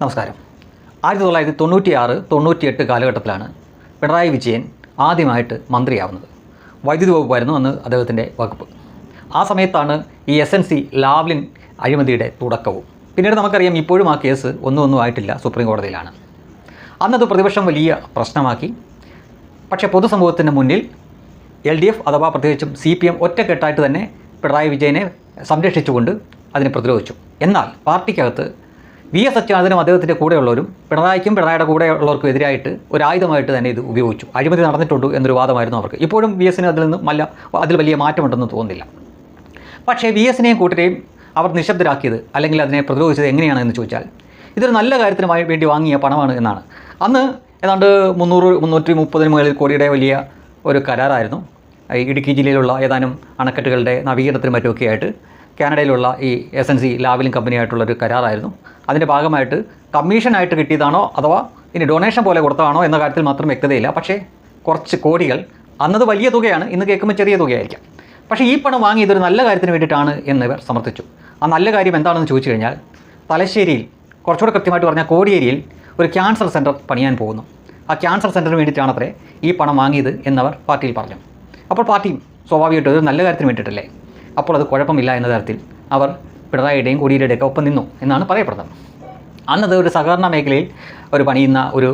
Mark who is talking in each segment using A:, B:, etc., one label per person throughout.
A: നമസ്കാരം. ആയിരത്തി തൊള്ളായിരത്തി തൊണ്ണൂറ്റിയാറ് തൊണ്ണൂറ്റിയെട്ട് കാലഘട്ടത്തിലാണ് പിണറായി വിജയൻ ആദ്യമായിട്ട് മന്ത്രിയാവുന്നത്. വൈദ്യുതി വകുപ്പായിരുന്നു അന്ന് അദ്ദേഹത്തിന്റെ വകുപ്പ്. ആ സമയത്താണ് ഈ എസ് എൻ സി ലാവ്ലിൻ അഴിമതിയുടെ തുടക്കവും. പിന്നീട് നമുക്കറിയാം ഇപ്പോഴും ആ കേസ് ഒന്നും ഒന്നും ആയിട്ടില്ല സുപ്രീം കോടതിയിലാണ്. അന്നത് പ്രതിപക്ഷം വലിയ പ്രശ്നമാക്കി. പക്ഷേ പൊതുസമൂഹത്തിന് മുന്നിൽ എൽ ഡി എഫ് അഥവാ പ്രത്യേകിച്ചും സി പി എം ഒറ്റക്കെട്ടായിട്ട് തന്നെ പിണറായി വിജയനെ സംരക്ഷിച്ചുകൊണ്ട് അതിനെ പ്രതിരോധിച്ചു. എന്നാൽ പാർട്ടിക്കകത്ത് വി എസ് അച്യുതാനന്ദനും അദ്ദേഹത്തിന്റെ കൂടെയുള്ളവരും പിണറായിക്കും പിണറായിയുടെ കൂടെയുള്ളവർക്കും എതിരായിട്ട് ഒരു ആയുധമായിട്ട് തന്നെ ഇത് ഉപയോഗിച്ചു. അഴിമതി നടന്നിട്ടുണ്ട് എന്നൊരു വാദമായിരുന്നു അവർക്ക്. ഇപ്പോഴും വി എസിന് അതിൽ നിന്ന് മല്ല അതിൽ വലിയ മാറ്റമുണ്ടെന്ന് തോന്നുന്നില്ല. പക്ഷേ വി എസിനെയും കൂട്ടരെയും അവർ നിശബ്ദരാക്കിയത് അല്ലെങ്കിൽ അതിനെ പ്രതിരോധിച്ചത് എങ്ങനെയാണ് എന്ന് ചോദിച്ചാൽ ഇതൊരു നല്ല കാര്യത്തിന് വേണ്ടി വാങ്ങിയ പണമാണ് എന്നാണ്. അന്ന് ഏതാണ്ട് മുന്നൂറ് മുന്നൂറ്റി മുപ്പതിന് മുകളിൽ കോടിയുടെ വലിയ ഒരു കരാറായിരുന്നു. ഇടുക്കി ജില്ലയിലുള്ള ഏതാനും അണക്കെട്ടുകളുടെ നവീകരണത്തിനും മറ്റുമൊക്കെ ആയിട്ട് കാനഡയിലുള്ള ഈ എസ് എൻ സി ലാവലിംഗ് കമ്പനിയായിട്ടുള്ള ഒരു കരാറായിരുന്നു. അതിന്റെ ഭാഗമായിട്ട് കമ്മീഷനായിട്ട് കിട്ടിയതാണോ അഥവാ ഇനി ഡൊണേഷൻ പോലെ കൊടുത്തതാണോ എന്ന കാര്യത്തിൽ മാത്രം വ്യക്തതയില്ല. പക്ഷേ കുറച്ച് കോടികൾ അന്നത് വലിയ തുകയാണ്. ഇന്ന് കേൾക്കുമ്പോൾ ചെറിയ തുകയായിരിക്കാം. പക്ഷേ ഈ പണം വാങ്ങി ഇതൊരു നല്ല കാര്യത്തിന് വേണ്ടിയിട്ടാണ് എന്നിവർ സമർത്ഥിച്ചു. ആ നല്ല കാര്യം എന്താണെന്ന് ചോദിച്ചു കഴിഞ്ഞാൽ തലശ്ശേരിയിൽ കുറച്ചുകൂടെ കൃത്യമായിട്ട് പറഞ്ഞാൽ കോടിയേരിയിൽ ഒരു ക്യാൻസർ സെന്റർ പണിയാൻ പോകുന്നു. ആ ക്യാൻസർ സെന്ററിന് വേണ്ടിയിട്ടാണത്രേ ഈ പണം വാങ്ങിയത് എന്നവർ പാർട്ടിയിൽ പറഞ്ഞു. അപ്പോൾ പാർട്ടിയും സ്വാഭാവികമായിട്ടും ഒരു നല്ല കാര്യത്തിന് വേണ്ടിയിട്ടല്ലേ? അപ്പോൾ അത് കുഴപ്പമില്ല എന്ന തരത്തിൽ അവർ പിണറായിയുടെയും കോടിയുടെയൊക്കെ ഒപ്പം നിന്നു എന്നാണ് പറയപ്പെടുന്നത്. അന്നത് ഒരു സഹകരണ മേഖലയിൽ ഒരു പണിയുന്ന ഒരു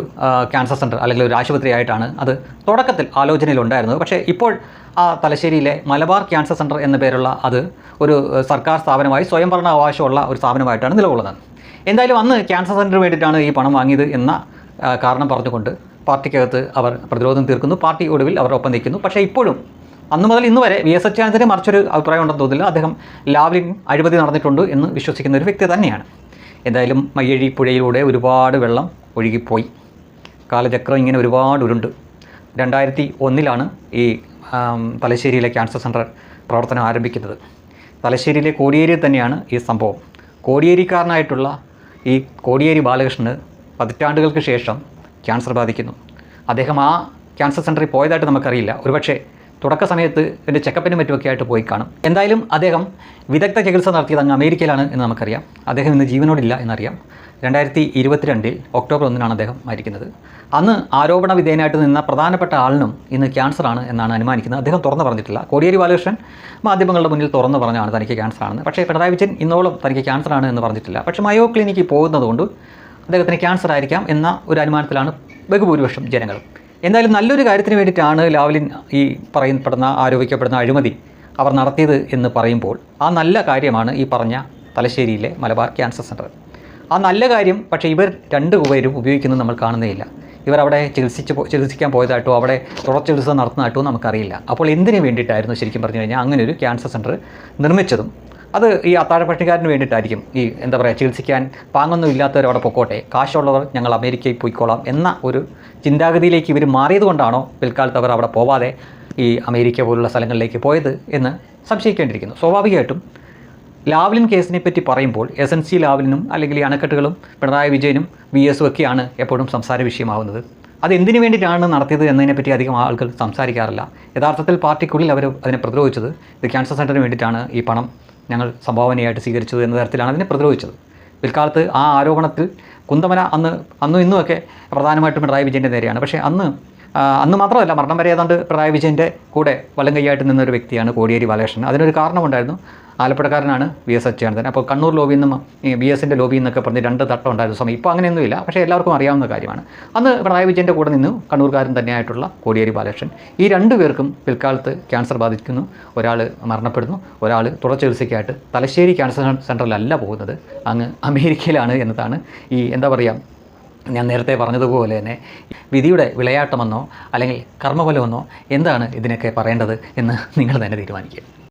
A: ക്യാൻസർ സെന്റർ അല്ലെങ്കിൽ ഒരു ആശുപത്രി ആയിട്ടാണ് അത് തുടക്കത്തിൽ ആലോചനയിലുണ്ടായിരുന്നത്. പക്ഷേ ഇപ്പോൾ ആ തലശ്ശേരിയിലെ മലബാർ ക്യാൻസർ സെന്റർ എന്ന പേരുള്ള അത് ഒരു സർക്കാർ സ്ഥാപനമായി സ്വയംഭരണ അവകാശമുള്ള ഒരു സ്ഥാപനമായിട്ടാണ് നിലകൊള്ളുന്നത്. എന്തായാലും അന്ന് ക്യാൻസർ സെന്ററിന് വേണ്ടിയിട്ടാണ് ഈ പണം വാങ്ങിയത് എന്ന കാരണം പറഞ്ഞുകൊണ്ട് പാർട്ടിക്കകത്ത് അവർ പ്രതിരോധം തീർക്കുന്നു. പാർട്ടി ഒടുവിൽ അവർ ഒപ്പം നിൽക്കുന്നു. പക്ഷേ ഇപ്പോഴും അന്ന് മുതൽ ഇന്ന് വരെ വി എസ് അച്യുതാനന്ദന് മറിച്ചൊരു അഭിപ്രായം ഉണ്ടെന്ന് തോന്നില്ല അദ്ദേഹം ലാവ്ലിൻ അഴിമതി നടന്നിട്ടുണ്ട് എന്ന് വിശ്വസിക്കുന്ന ഒരു വ്യക്തി തന്നെയാണ്. എന്തായാലും മയ്യഴി പുഴയിലൂടെ ഒരുപാട് വെള്ളം ഒഴുകിപ്പോയി. കാലചക്രം ഇങ്ങനെ ഒരുപാട് ഉരുണ്ട്. രണ്ടായിരത്തി ഒന്നിലാണ് ഈ തലശ്ശേരിയിലെ ക്യാൻസർ സെന്റർ പ്രവർത്തനം ആരംഭിക്കുന്നത്. തലശ്ശേരിയിലെ കോടിയേരിയിൽ തന്നെയാണ് ഈ സംഭവം. കോടിയേരിക്കാരനായിട്ടുള്ള ഈ കോടിയേരി ബാലകൃഷ്ണന് പതിറ്റാണ്ടുകൾക്ക് ശേഷം ക്യാൻസർ ബാധിക്കുന്നു. അദ്ദേഹം ആ ക്യാൻസർ സെന്ററിൽ പോയതായിട്ട് നമുക്കറിയില്ല. ഒരുപക്ഷെ തുടക്ക സമയത്ത് എന്റെ ചെക്കപ്പിനും മറ്റുമൊക്കെ ആയിട്ട് പോയി കാണും. എന്തായാലും അദ്ദേഹം വിദഗ്ധ ചികിത്സ നടത്തിയത് അങ്ങ് അമേരിക്കയിലാണ് എന്ന് നമുക്കറിയാം. അദ്ദേഹം ഇന്ന് ജീവനോടില്ല എന്നറിയാം. രണ്ടായിരത്തി ഇരുപത്തിരണ്ടിൽ ഒക്ടോബർ ഒന്നിനാണ് അദ്ദേഹം മരിക്കുന്നത്. അന്ന് ആരോപണ വിധേയനായിട്ട് നിന്ന പ്രധാനപ്പെട്ട ആളിനും ഇന്ന് ക്യാൻസറാണ് എന്നാണ് അനുമാനിക്കുന്നത്. അദ്ദേഹം തുറന്നു പറഞ്ഞിട്ടില്ല. കോടിയേരി ബാലകൃഷ്ണൻ മാധ്യമങ്ങളുടെ മുന്നിൽ തുറന്നു പറഞ്ഞാണ് തനിക്ക് ക്യാൻസറാണെന്ന് പക്ഷേ പിണറായി വിജയൻ ഇന്നോളം തനിക്ക് ക്യാൻസറാണ് എന്ന് പറഞ്ഞിട്ടില്ല. പക്ഷേ മയോ ക്ലിനിക്കിൽ പോകുന്നതുകൊണ്ട് അദ്ദേഹത്തിന് ക്യാൻസർ ആയിരിക്കാം എന്ന ഒരു അനുമാനത്തിലാണ് ബഹുഭൂരിപക്ഷം ജനങ്ങൾ എന്തായാലും നല്ലൊരു കാര്യത്തിന് വേണ്ടിയിട്ടാണ് ലാവലിൻ ഈ പറയപ്പെടുന്ന ആരോപിക്കപ്പെടുന്ന അഴിമതി അവർ നടത്തിയത് എന്ന് പറയുമ്പോൾ ആ നല്ല കാര്യമാണ് ഈ പറഞ്ഞ തലശ്ശേരിയിലെ മലബാർ ക്യാൻസർ സെന്റർ ആ നല്ല കാര്യം പക്ഷേ ഇവർ രണ്ട് പേരും ഉപയോഗിക്കുന്നത് നമ്മൾ കാണുന്നേയില്ല. ഇവർ അവിടെ ചികിത്സിച്ച് ചികിത്സിക്കാൻ പോയതായിട്ടോ അവിടെ തുടർ ചികിത്സ നടത്തുന്നതായിട്ടോ നമുക്കറിയില്ല. അപ്പോൾ എന്തിനു വേണ്ടിയിട്ടായിരുന്നു ശരിക്കും പറഞ്ഞു കഴിഞ്ഞാൽ അങ്ങനെ ഒരു ക്യാൻസർ സെന്റർ നിർമ്മിച്ചതും അത് ഈ അത്താഴപ്പട്ടികാരന് വേണ്ടിയിട്ടായിരിക്കും ഈ എന്താ പറയുക ചികിത്സിക്കാൻ പാങ്ങൊന്നും ഇല്ലാത്തവർ അവിടെ പൊക്കോട്ടെ. കാശുള്ളവർ ഞങ്ങൾ അമേരിക്കയിൽ പോയിക്കോളാം എന്ന ഒരു ചിന്താഗതിയിലേക്ക് ഇവർ മാറിയത് കൊണ്ടാണോ പിൽക്കാലത്ത് അവർ അവിടെ പോവാതെ ഈ അമേരിക്ക പോലുള്ള സ്ഥലങ്ങളിലേക്ക് പോയത് എന്ന് സംശയിക്കേണ്ടിയിരിക്കുന്നു. സ്വാഭാവികമായിട്ടും ലാവ്ലിൻ കേസിനെ പറ്റി പറയുമ്പോൾ എസ് എൻ സി ലാവ്ലിനും അല്ലെങ്കിൽ ഈ അണക്കെട്ടുകളും പിണറായി വിജയനും വി എസും ഒക്കെയാണ് എപ്പോഴും സംസാര വിഷയമാവുന്നത്. അത് എന്തിനു വേണ്ടിയിട്ടാണ് നടത്തിയത് എന്നതിനെപ്പറ്റി അധികം ആളുകൾ സംസാരിക്കാറില്ല. യഥാർത്ഥത്തിൽ പാർട്ടിക്കുള്ളിൽ അവർ അതിനെ പ്രതിരോധിച്ചത് ഇത് ക്യാൻസർ സെന്ററിന് വേണ്ടിയിട്ടാണ് ഈ പണം ഞങ്ങൾ സംഭാവനയായിട്ട് സ്വീകരിച്ചത് എന്ന തരത്തിലാണ് അതിനെ പ്രതിരോധിച്ചത്. പിൽക്കാലത്ത് ആ ആരോപണത്തിൽ കുന്തമന അന്ന് അന്നും ഇന്നുമൊക്കെ പ്രധാനമായിട്ടും പിണറായി വിജയന്റെ നേരെയാണ്. പക്ഷേ അന്ന് അന്ന് മാത്രമല്ല മരണം വരെ ഏതാണ്ട് പിണറായി വിജയന്റെ കൂടെ വലം കൈയായിട്ട് നിന്ന ഒരു വ്യക്തിയാണ് കോടിയേരി ബാലകൃഷ്ണൻ. അതിനൊരു കാരണമുണ്ടായിരുന്നു. ആലപ്പുഴക്കാരനാണ് വി എസ് അച്യുതാനന്ദൻ. അപ്പോൾ കണ്ണൂർ ലോബിയിൽ നിന്നും ബി എസിന്റെ ലോബിയിൽ നിന്നൊക്കെ പറഞ്ഞ് രണ്ട് തട്ടം ഉണ്ടായിരുന്ന സമയം. ഇപ്പോൾ അങ്ങനെയൊന്നുമില്ല. പക്ഷേ എല്ലാവർക്കും അറിയാവുന്ന കാര്യമാണ്. അന്ന് പിണറായി വിജയന്റെ കൂടെ നിന്ന് കണ്ണൂർക്കാരൻ തന്നെയായിട്ടുള്ള കോടിയേരി ബാലകൃഷ്ണൻ. ഈ രണ്ടു പേർക്കും പിൽക്കാലത്ത് ക്യാൻസർ ബാധിക്കുന്നു. ഒരാൾ മരണപ്പെടുന്നു. ഒരാൾ തുടർ ചികിത്സയ്ക്കായിട്ട് തലശ്ശേരി ക്യാൻസർ സെന്ററിലല്ല പോകുന്നത്. അങ്ങ് അമേരിക്കയിലാണ് എന്നതാണ് ഈ എന്താ പറയുക ഞാൻ നേരത്തെ പറഞ്ഞതുപോലെ തന്നെ വിധിയുടെ വിളയാട്ടമെന്നോ അല്ലെങ്കിൽ കർമ്മഫലമെന്നോ എന്താണ് ഇതിനൊക്കെ പറയേണ്ടത് എന്ന് നിങ്ങൾ തന്നെ തീരുമാനിക്കുക.